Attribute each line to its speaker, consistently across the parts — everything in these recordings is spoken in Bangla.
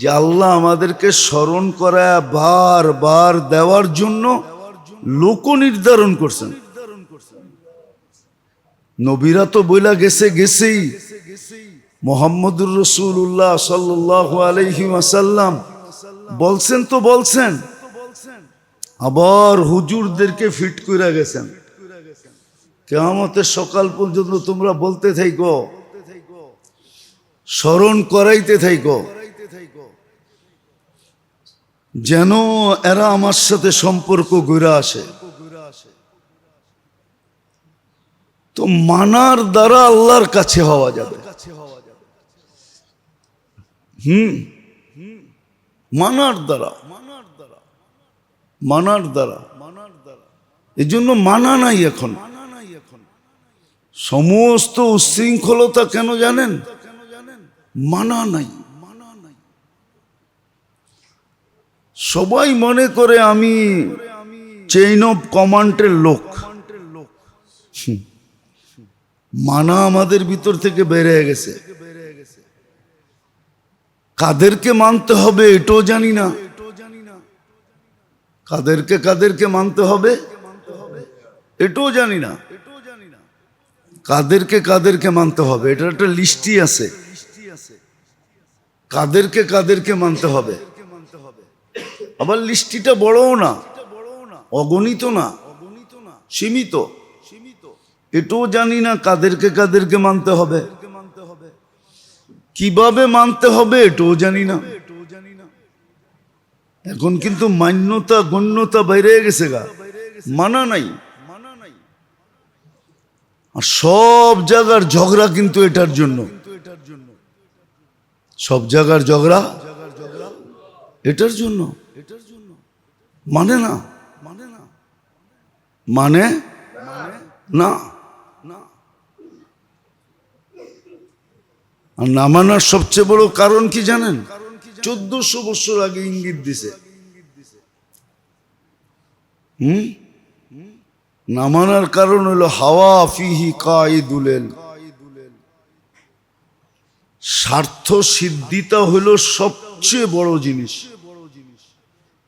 Speaker 1: যে আল্লাহ আমাদেরকে স্মরণ করা বার বার দেওয়ার জন্য লোক নির্ধারণ করছেন। নবীরা তো বইলা গেছে গেছেই। মোহাম্মদুর রসুল্লাহ সাল্লাহ আলহি আসাল্লাম বলছেন তো বলছেন, আবার হুজুরদেরকে ফিট করে গেছেন। কেমতের সকাল পর্যন্ত তোমরা বলতে থাইকো, স্মরণ করাইতে থাইকো। যেন এরা আমার সাথে সম্পর্ক গড়ে আসে। তো মানার দ্বারা আল্লাহর কাছে হওয়া যাবে। হুম। মানার দ্বারা। মানার দ্বারা। মানার দ্বারা মানার দ্বারা এই জন্য মানা নাই এখন। সমস্ত উচ্ছৃঙ্খলতা কেন জানেন? মানা নাই। সবাই মনে করে আমি চেইন অফ কমান্ডের লোক। মানা আমাদের ভিতর থেকে বেড়ে গেছে। কাদেরকে মানতে হবে এটাও জানি না। কাদেরকে কাদেরকে মানতে হবে এটাও জানি না। কাদেরকে কাদেরকে মানতে হবে এটা একটা লিস্টই আছে। কাদেরকে কাদেরকে মানতে হবে। আবার লিস্টিটা বড়ও না অগণিত না, সীমিত। এটাও জানি না কাদেরকে কাদেরকে মানতে হবে। কীভাবে মানতে হবে এটাও জানি না। এখন কিন্তু মান্যতা, গণ্যতা বাইরে গেছে গা। মানা নাই। আর সব জায়গার ঝগড়া কিন্তু এটার জন্য। সব জায়গার ঝগড়া এটার জন্য। মানে না। মানে না। মানে? না। আর না মানার সবচেয়ে বড় কারণ কি জানেন? চোদ্দশো বছর আগে ইঙ্গিত দিছে। হুম? না মানার কারণ হলো হাওয়া ফিহি কাইদুলেল স্বার্থ সিদ্ধিতা হলো সবচেয়ে বড় জিনিস।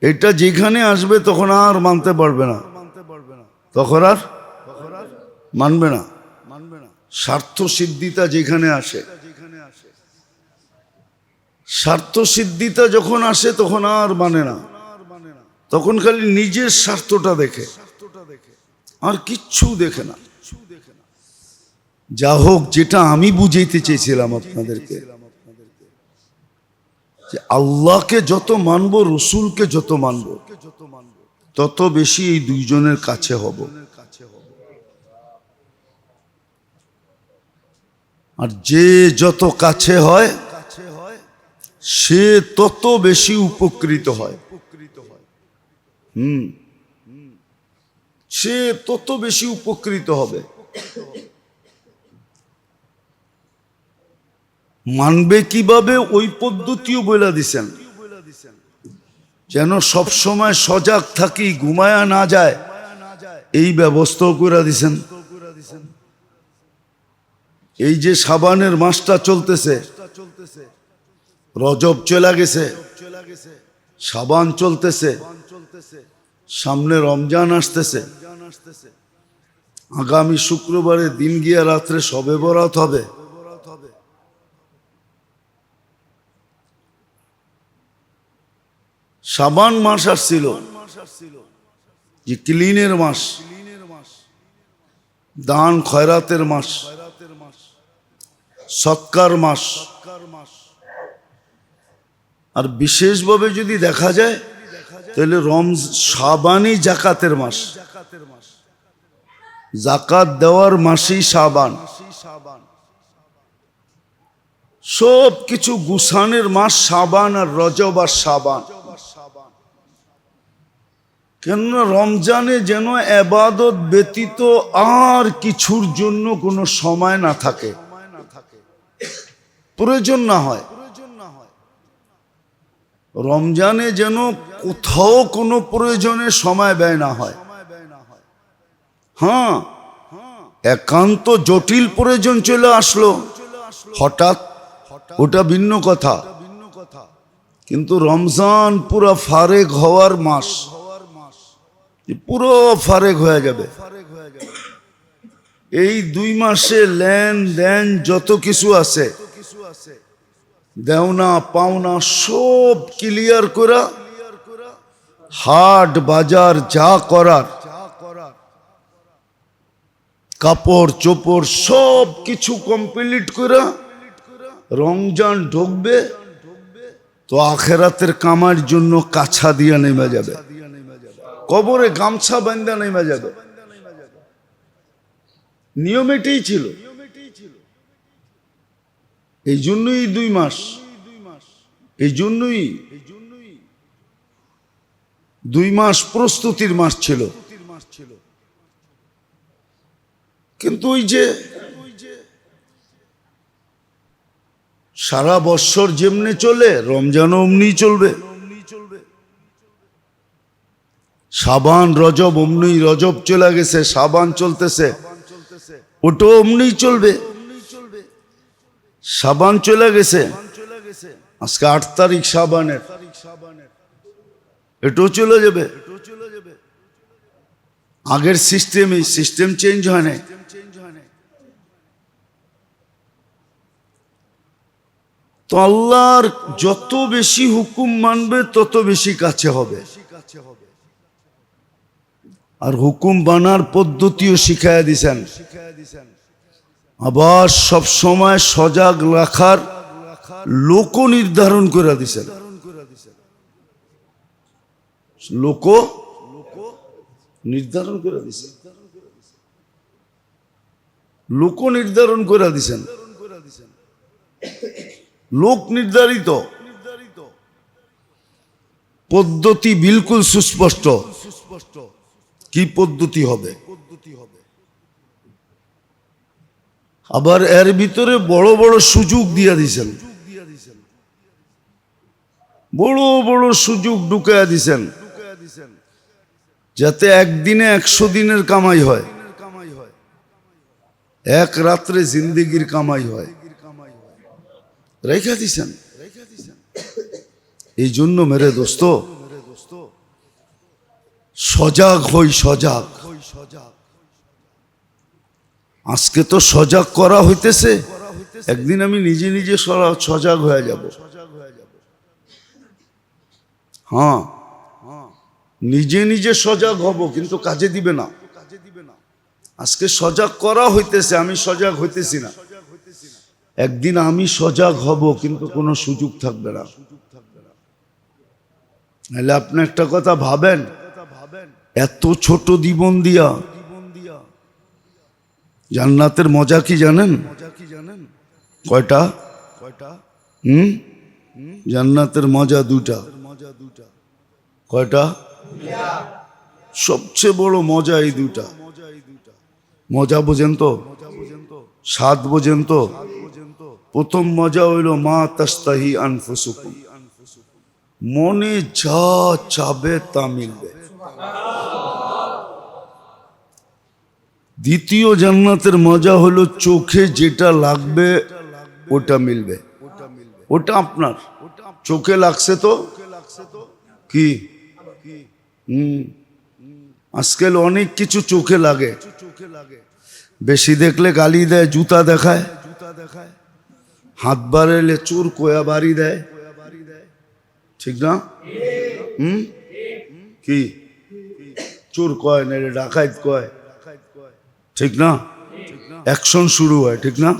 Speaker 1: এটা যেখানে আসবে তখন আর মানতে পারবে না। তখন আর মানবে না। স্বার্থ সিদ্ধিতা যেখানে আসে। স্বার্থ সিদ্ধিতা যখন আসে তখন আর মানে না। তখন খালি নিজের স্বার্থটা দেখে। আর কিচ্ছু দেখে না। যা হোক, যেটা আমি বুঝাইতে চেয়েছিলাম আপনাদেরকে। যে আল্লাহকে যত মানবো, রসুলকে যত মানবো, তত বেশি এই দুইজনের কাছে হব। আর যে যত কাছে হয়, সে তত বেশি উপকৃত হয়। হুম। সে তত বেশি উপকৃত হবে। মানবে কীভাবে ওই পদ্ধতিও বলে দিছেন। যেন সব সময় সজাগ থাকি, ঘুমায়া না যায়। এই ব্যবস্থাও করে দিছেন। এই যে সাবানের মাসটা চলতেছে, রজব চলে গেছে, সাবান চলতেছে, সামনে রমজান আসতেছে। আগামী শুক্রবারে দিন গিয়া রাত্রে সবে বরাত হবে। সাবান মাস আসছিল। যে ক্লিনের মাস, দান খয়রাতের মাস, সৎকার মাস। আর বিশেষভাবে যদি দেখা যায়, তাহলে রম সাবানই জাকাতের মাস। জাকাত দেওয়ার মাসই সাবান। সব কিছু গুসানের মাস সাবান আর রজব আর সাবান। কেননা রমজানে যেন এবাদত ব্যতীত আর কিছুর জন্য কোনো সময় না থাকে? প্রয়োজন না হয়। রমজানে যেন কোথাও কোনো প্রয়োজনে সময় ব্যয় না হয়। হ্যাঁ একান্ত জটিল প্রয়োজন চলে আসলো। হঠাৎ ওটা ভিন্ন কথা। কিন্তু রমজান পুরো ফারেক হওয়ার মাস। পুরো ফারেক হয়ে যাবে এই দুই মাসে লেন দেন যত কিছু আছে, দেওনা, পাওনা সব ক্লিয়ার করা, হাট, বাজার যা করার, কাপড়, চোপড় সব কিছু কমপ্লিট করা, রমজান ঢুকবে, তো আখেরাতের কামার জন্য কাছা দিয়ে নেমে যাবে। কবরে গামছা বান্ধা নেমে যাবে নিয়ম এটাই ছিল। এই জন্যই দুই মাস। এই জন্যই দুই মাস প্রস্তুতির মাস ছিল। কিন্তু ওই যে সারা বৎসর যেমনি চলে, রমজানও অমনি চলবে। সাবান রজব, অমনি রজব চলে গেছে, সাবান চলতেছে। ওটাও অমনি চলবে। সাবান চলে গেছে। আজকে আট তারিখ সাবানের। এটাও চলে যাবে। আগের সিস্টেমই, সিস্টেম চেঞ্জ হয় না তো আল্লাহর যত বেশি হুকুম মানবে, তত বেশি কাছে হবে কাছে হবে। আর হুকুম বানার পদ্ধতিও শিখাইয়া দিছেন। আবার সব সময় সজাগ রাখার লোক নির্ধারণ করে দিছেন। লোক নির্ধারণ করে দিছেন। লোক নির্ধারণ করে দিছেন। লোক নির্ধারিত। পদ্ধতি বিলকুল সুস্পষ্ট সুস্পষ্ট। কি পদ্ধতি হবে? আবার এর ভিতরে বড় বড় সুযোগ দিয়া দিছেন। বড় বড় সুযোগ ঢুকাইয়া দিছেন। যাতে একদিনে একশো দিনের কামাই হয়। এক রাত্রে জিন্দিগির কামাই হয়। রেখা দিছেন। এই জন্য মেরে দোস্ত সজাগ হই সজাগ। আজকে তো সজাগ করা হইতেছে, একদিন আমি নিজে নিজে সজাগ হয়ে যাব। হ্যাঁ নিজে নিজে সজাগ হব, কিন্তু কাজে দিবে না। আজকে সজাগ করা হইতেছে, আমি সজাগ হইতেছি না। একদিন আমি সজাগ হব, কিন্তু কোনো সুযোগ থাকবে না। নাহলে আপনি একটা কথা ভাবেন এত ছোট জীবন দিয়া। জান্নাতের মজা কি জানেন? কয়টা? হুম? জান্নাতের মজা দুটা কয়টা? সবচেয়ে বড় মজা এই দুটা মজা বোঝেন তো? স্বাদ বোঝেন তো? প্রথম মজা হইল মা তাস্তাহি আনফুসুকুম। মনে যা চাবে তা মিলবে। দ্বিতীয় জান্নাতের মজা হলো চোখে যেটা লাগবে, ওটা মিলবে। ওটা আপনার। চোখে লাগছে তো? কি? হুম। আজকাল অনেক কিছু চোখে লাগে। বেশি দেখলে গালি দেয়, জুতা দেখায়। জুতা দেখায় হাত বাড়াইলে চোর কোয়া বাড়ি দেয়। ঠিক না? হুম? কি? চোর কয়, না ডাকাইত কয়। ঠিক না? অ্যাকশন শুরু হয়, ঠিক না?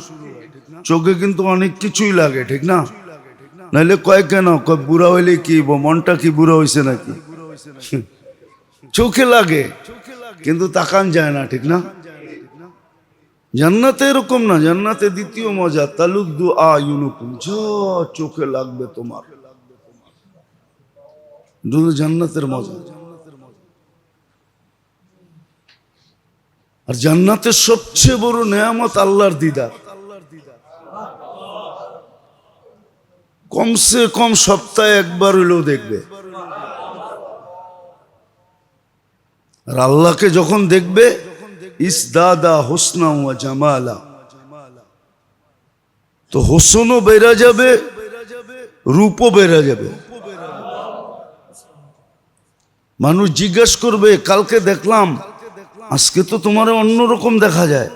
Speaker 1: চোখে কিন্তু অনেক কিছুই লাগে, ঠিক না? নাহলে কয় কেন? কয়, বুড়া হইলে কি মনটা কি বুড়া হয়েছে নাকি? চোখে লাগে, কিন্তু তাকান যায় না, ঠিক না? জান্নাতে এরকম না, জান্নাতে দ্বিতীয় মজা তালুদ্দু আ ইউনুকুম যা চোখে লাগবে তোমার। জান্নাতের মজা। আর জান্নাতের সবচেয়ে বড় নেয়ামত আল্লাহর দিদার। কমসে কম সপ্তাহে একবার হইলেও দেখবে। আর আল্লাহকে যখন দেখবে, ইসদাদা হোসনা ওয়া জামালা। তো হোসনও বেরা যাবে, রূপও বেরা যাবে। মানুষ জিজ্ঞেস করবে, কালকে দেখলাম আজকে তো তোমার অন্যরকম দেখা যায়।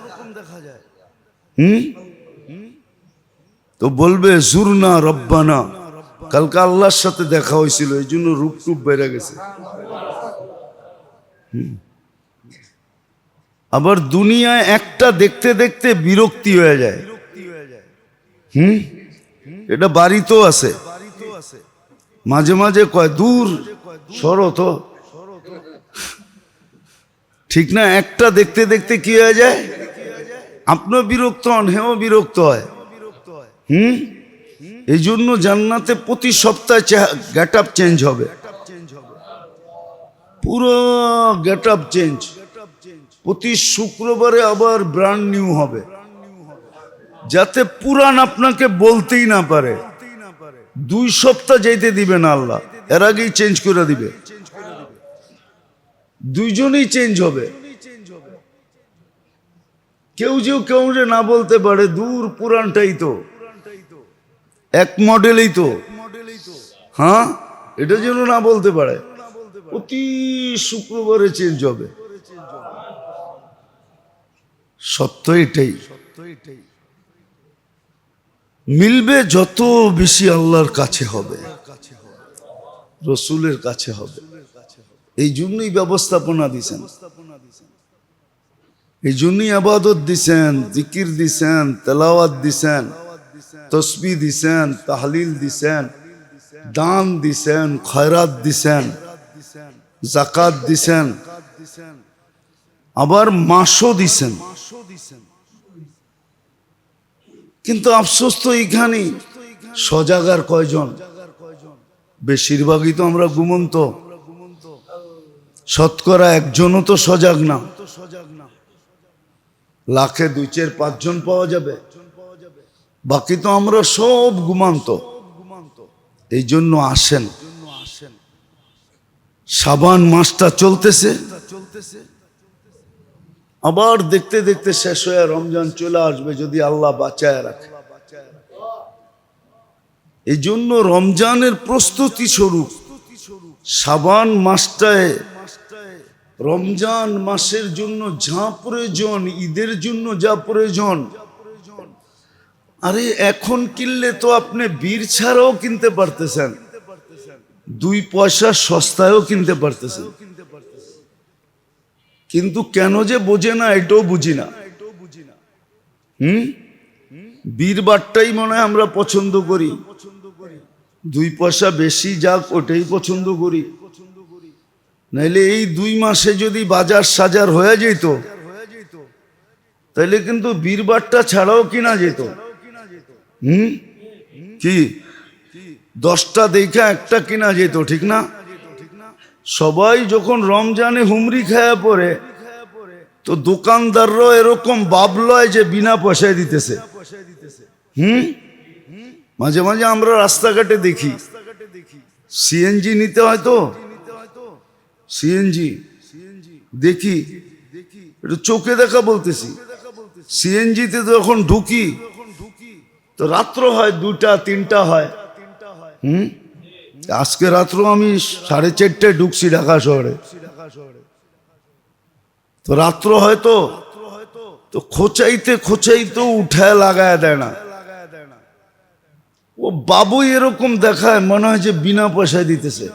Speaker 1: হুম? তো বলবে, জুরনা রব্বানা। কালকে আল্লাহর সাথে দেখা হয়েছিল, এই জন্য রূপ টুপ বেড়ে গেছে। আবার দুনিয়ায় একটা দেখতে দেখতে বিরক্তি হয়ে যায়। হুম? এটা বাড়িতেও আছে। মাঝে মাঝে কয়, দূর, সরো তো। ঠিক না? একটা দেখতে দেখতে কি হয়ে যায়? আপনিও বিরক্ত হন, হেও বিরক্ত হয়। হুম? এই জন্য জান্নাতে প্রতি সপ্তাহে গেট আপ চেঞ্জ হবে। পুরো গেট আপ চেঞ্জ। প্রতি শুক্রবারে আবার ব্র্যান্ড নিউ হবে। যাতে পুরান আপনাকে বলতেই না পারে। দুই সপ্তাহ যেতে দিবে না আল্লাহ। এর আগেই চেঞ্জ করে দিবে। দুইজনেই চেঞ্জ হবে। কেউ যে কেউ যে না বলতে পারে, দূর পুরানটাই তো। এক মডেলই তো। হ্যাঁ? এটা যেন না বলতে পারে। প্রতি শুক্রবারে চেঞ্জ হবে। সত্য এটাই। মিলবে যত বেশি আল্লাহর কাছে হবে। রসুলের কাছে হবে। এই জন্যই ব্যবস্থাপনা দিছেন। এই জন্যই আবাদত দিছেন, জিকির দিছেন, তেলাওয়াত দিছেন, তসবি দিছেন, তাহলিল দিছেন, দান দিছেন, খয়রাত দিছেন জাকাত দিছেন, আবার মাসও দিছেন। কিন্তু আফসোস তো এইখানেই সজাগার কয়জন? বেশিরভাগই তো আমরা ঘুমন্ত। শতকরা একজনও তো সজাগ না। লাখে দুই চার পাঁচজন পাওয়া যাবে। বাকি তো আমরা সব ঘুমান্ত। এই জন্য আসেন। সাবান মাসটা চলতেছে। আবার দেখতে দেখতে শেষ হয়ে রমজান চলে আসবে যদি আল্লাহ বাঁচায় রাখে। এই জন্য রমজানের প্রস্তুতি স্বরূপ সাবান মাসটায় রমজান মাসের জন্য যা প্রয়োজন, ঈদের জন্য যা প্রয়োজন। আরে এখন কিনলে তো আপনি বীর ছাড়াও কিনতে পারতেছেন। দুই পয়সা সস্তায়ও কিনতে পারতেছেন। কিন্তু কেন যে বোঝে না, এটাও বুঝি না। হুম? বীরবারটাই মনে হয় আমরা পছন্দ করি। দুই পয়সা বেশি যাক, ওটাই পছন্দ করি। নাইলে এই দুই মাসে যদি বাজার সাজার হয়ে যেত, তাইলে কিন্তু বীরবারটা ছাড়াও কিনা যেত। হুম? কি? দশটা দেখা একটা কিনা যেত, ঠিক না? সবাই যখন রমজানে হুমরি খায়া পরে তো দোকানদাররাও এরকম বাবলয় যে বিনা পয়সায় দিতেছে। হুম? মাঝে মাঝে আমরা রাস্তাঘাটে দেখি। সিএনজি নিতে হয় তো। সিএনজি দেখি, একটু চোখে দেখা বলতেছি। সিএনজিতে তো এখন ঢুকি। তো রাত্র হয় দুটা তিনটা হয়। হুম? আজকে রাত্র আমি সাড়ে চারটায় ঢুকছি ঢাকা শহরে। তো রাত্র হয়তো তো খোঁচাইতে খোঁচাইতে উঠায় লাগায় দেয় না। ও বাবু এরকম দেখায়, মনে হয় যে বিনা পয়সায় দিতেছে।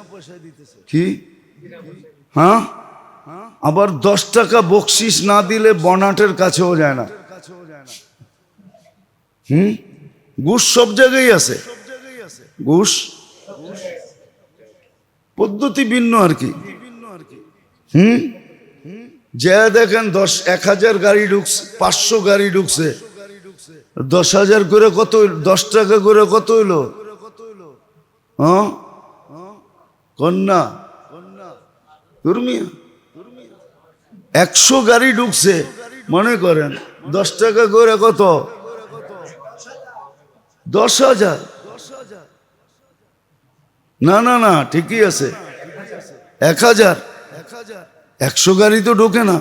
Speaker 1: কি? হ্যাঁ? আবার দশ টাকা বকশিস না দিলে বনাটের কাছেও যায় না। হুম? ঘুষ সব জায়গায় আছে। ঘুষ? পদ্ধতি ভিন্ন আর কি। হুম? যে দেখেন দশ, এক হাজার গাড়ি ঢুকছে, পাঁচশো গাড়ি ঢুকছে। দশ হাজার করে কত দশ টাকা করে কত হইল? হ্যাঁ? কন্যা? কুর্মিয়া একশো গাড়ি ঢুকছে, মনে করেন, দশ টাকা করে কত? দশ হাজার। না না না, ঠিকই আছে। এক হাজার। একশো গাড়ি তো ঢোকে না।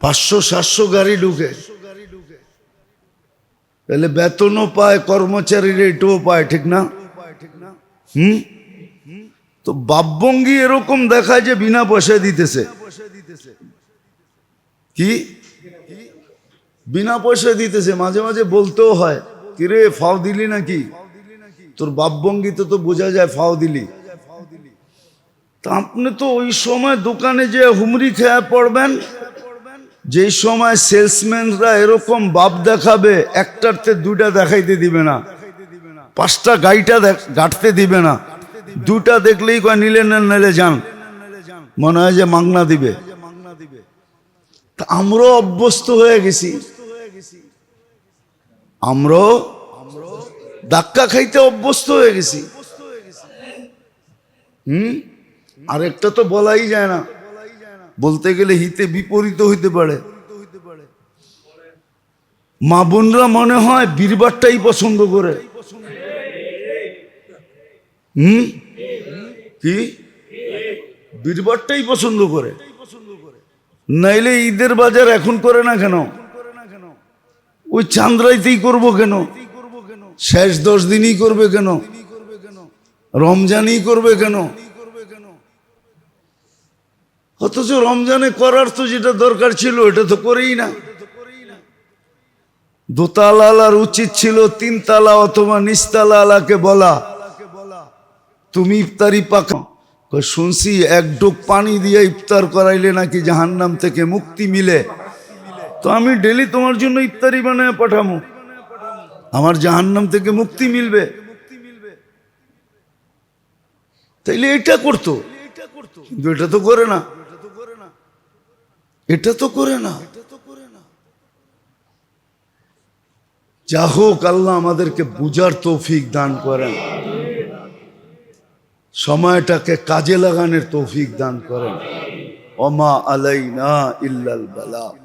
Speaker 1: পাঁচশো, সাতশো গাড়ি ঢুকে। তাহলে বেতনও পায়, কর্মচারীরা এটাও পায়, ঠিক না? হুম? তো বাপবঙ্গি এরকম দেখায় যে বিনা পয়সায় দিতেছে। কি? বিনা পয়সায় দিতেছে, মাঝে মাঝে বলতেও হয়, কিরে, ফাও দিলি নাকি? তোর বাপবঙ্গিতে তো বোঝা যায় ফাও দিলি। তা আপনি তো ওই সময় দোকানে যে হুমরি খেয়ে পড়বেন, যেই সময় সেলসম্যানরা এরকম বাপ দেখাবে একটারতে দুইটা দেখাইতে দিবে না, পাঁচটা গাড়িটা গাঁটতে দিবে না। দুটা দেখলেই কয়, নিলে না, নেলে যান। মনে হয় যে মাংনা দিবে। আমরাও অভ্যস্ত হয়ে গেছি। আমরাও ধাক্কা খাইতে অভ্যস্ত হয়ে গেছি। হুম? আরেকটা তো বলাই যায় না। বলতে গেলে হিতে বিপরীত হইতে পারে। মা বোনরা মনে হয় বীরবারটাই পছন্দ করে। হুম? কি? বীরবারটাই পছন্দ করে। নাইলে ঈদের বাজার এখন করে না কেন? ওই চান্দ্রাইতেই করব কেন? শেষ দশ দিনই করবে কেন? রমজানই করবে কেন? অথচ রমজানে করার তো যেটা দরকার ছিল, এটা তো করেই না। দোতালার উচিত ছিল তিনতলা অথবা নিস্তালা আলাকে বলা। তুমি ইফতারি পাকা। শুনছি, এক ডোক পানি দিয়ে ইফতার করাইলে নাকি জাহান্নাম থেকে মুক্তি মিলে? তো আমি ডেলি তোমার জন্য ইফতারি বানায় পাঠামো। আমার জাহান্নাম থেকে মুক্তি মিলবে। তাইলে এটা করতো। কিন্তু এটা তো করে না। এটা তো করে না। যা হোক, আল্লাহ আমাদেরকে বুঝার তৌফিক দান করেন। সময়টাকে কাজে লাগানোর তৌফিক দান করেন। অমা আলাইনা ইল্লাল বালা।